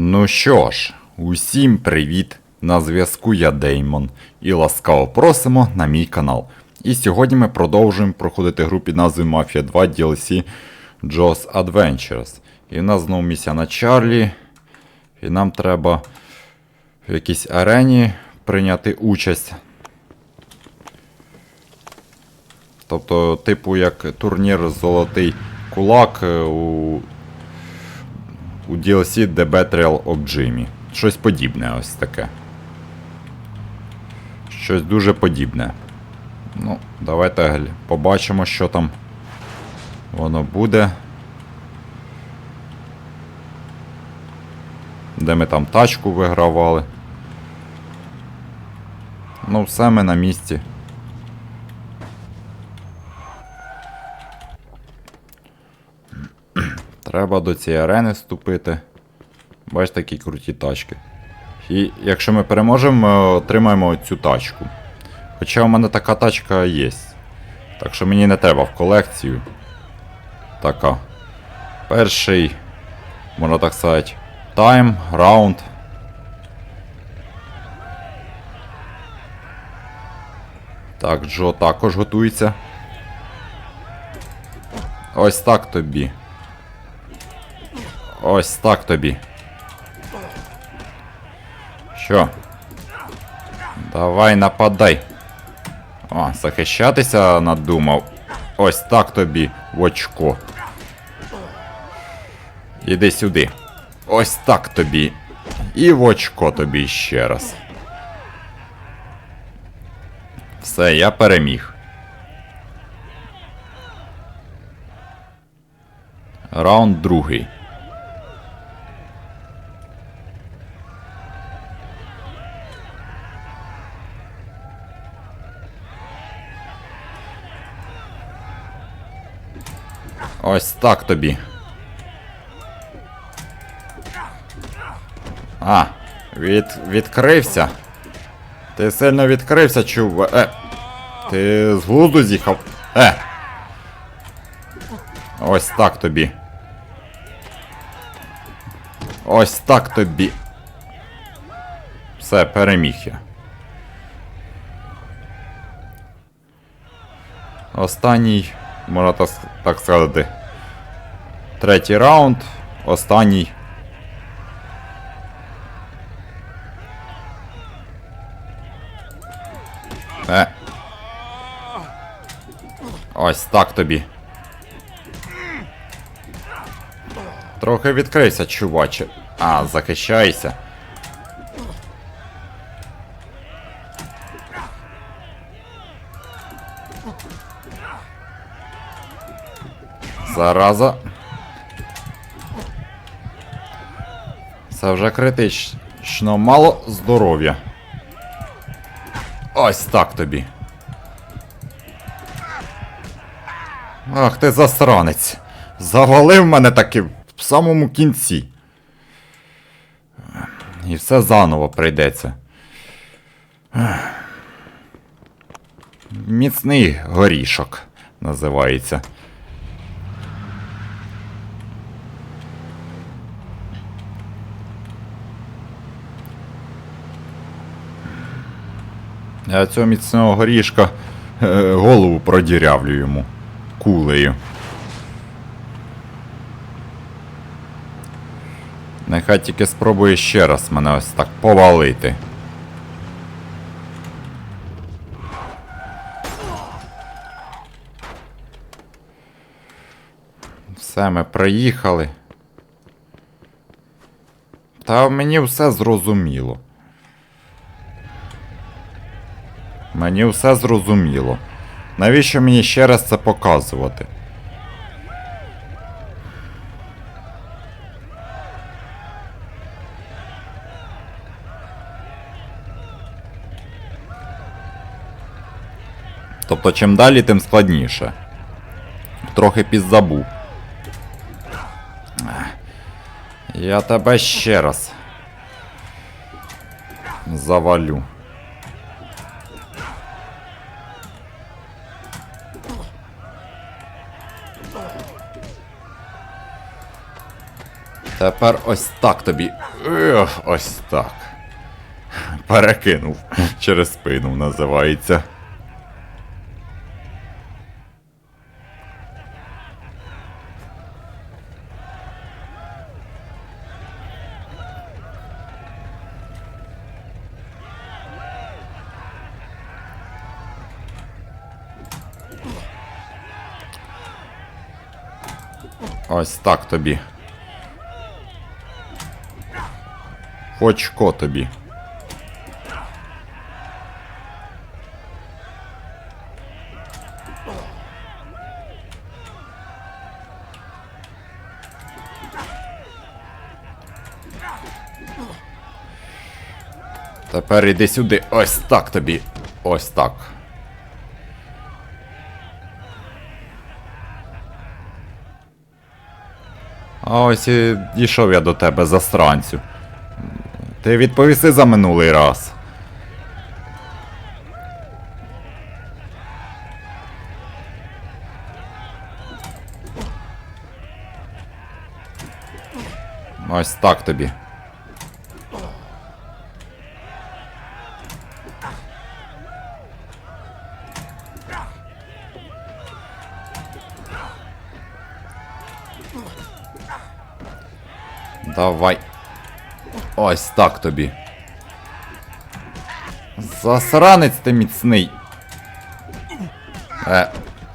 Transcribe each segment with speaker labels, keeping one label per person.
Speaker 1: Ну що ж, усім привіт! На зв'язку я Деймон і ласкаво просимо на мій канал. І сьогодні ми продовжуємо проходити гру під назвою Mafia 2 DLC Jaws Adventures. І в нас знову місія на Чарлі. І нам треба в якійсь арені прийняти участь. Тобто, типу, як турнір Золотий кулак у у DLC The Betrayal of Jimmy. Щось подібне ось таке. Щось дуже подібне. Ну, давайте побачимо, що там воно буде. Де ми там тачку вигравали. Ну, все ми на місці. Треба до цієї арени вступити. Бачите, такі круті тачки. І якщо ми переможемо, ми отримаємо цю тачку. Хоча у мене така тачка є. Так що мені не треба в колекцію. Така. Перший, можна так сказати, тайм, раунд. Так, Джо також готується. Ось так тобі. Ось так тобі. Що? Давай нападай. О, захищатися надумав. Ось так тобі в очко. Іди сюди. Ось так тобі. І в очко тобі ще раз. Все, я переміг. Раунд другий. Ось так тобі. А, від, відкрився. Ти сильно відкрився, чув. Е. Ти з глузду з'їхав. Е. Ось так тобі. Ось так тобі. Все, переміг я. Останній, можна так сказати. Третій раунд. Останній. Е. Ось так тобі. Трохи відкрийся, чуваче. А, захищайся. Зараза. Це вже критично мало здоров'я. Ось так тобі. Ах ти засранець. Завалив мене таки в самому кінці. І все заново прийдеться. Міцний горішок називається. Я цього міцного горішка е, голову продірявлю йому кулею. Нехай тільки спробує ще раз мене ось так повалити. Все, ми приїхали. Та мені все зрозуміло. Мені все зрозуміло. Навіщо мені ще раз це показувати? Тобто, чим далі, тим складніше. Трохи підзабув. Я тебе ще раз завалю. Тепер ось так тобі. Ех, ось так. Перекинув. Через спину називається. Ось так тобі. Очко тобі. Тепер іди сюди. Ось так тобі. Ось так. А ось і дійшов я до тебе, засранцю. Ти відповіси за минулий раз. Ось так тобі. Давай. Ось так тобі. Засранець ти міцний. Е,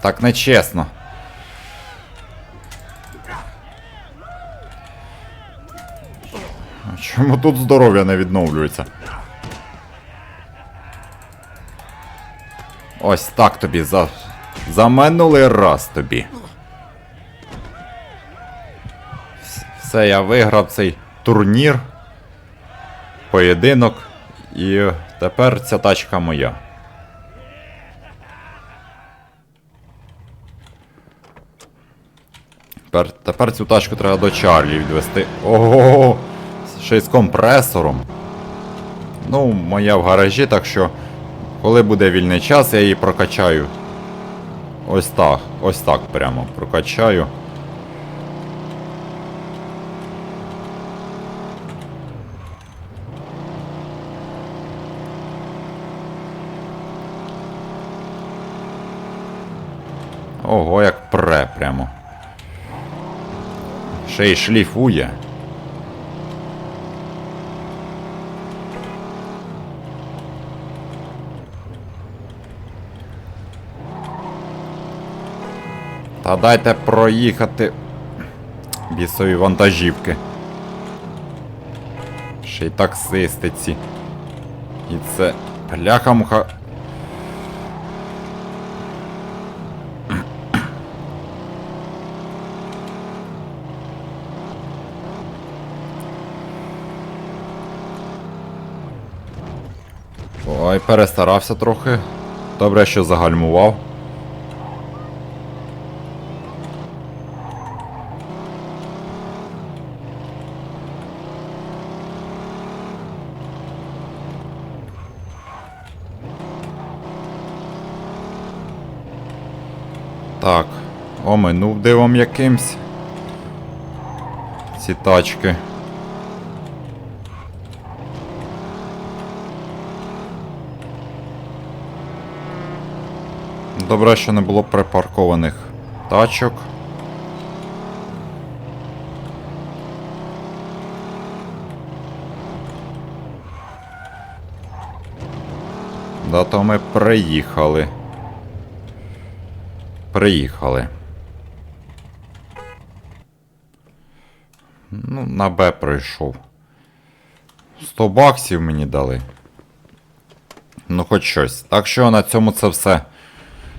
Speaker 1: так нечесно. Чому тут здоров'я не відновлюється? Ось так тобі за. За минулий раз тобі. Все, я виграв цей турнір, поєдинок, і тепер ця тачка моя. Тепер, тепер цю тачку треба до Чарлі відвести. Ого! Ще й з компресором. Ну, моя в гаражі, так що, коли буде вільний час, я її прокачаю. Ось так, ось так прямо прокачаю. Ого, як пре прямо. Ще й шліфує. Та дайте проїхати бісові вантажівки. Ще й таксисти ці. І це бляха-муха. Ой, перестарався трохи. Добре, що загальмував. Так, оминув дивом якимсь. Ці тачки. Добре, що не було припаркованих тачок. Да, то ми приїхали. Приїхали. Ну, на Б прийшов. 100 баксів мені дали. Ну, хоч щось. Так що на цьому це все.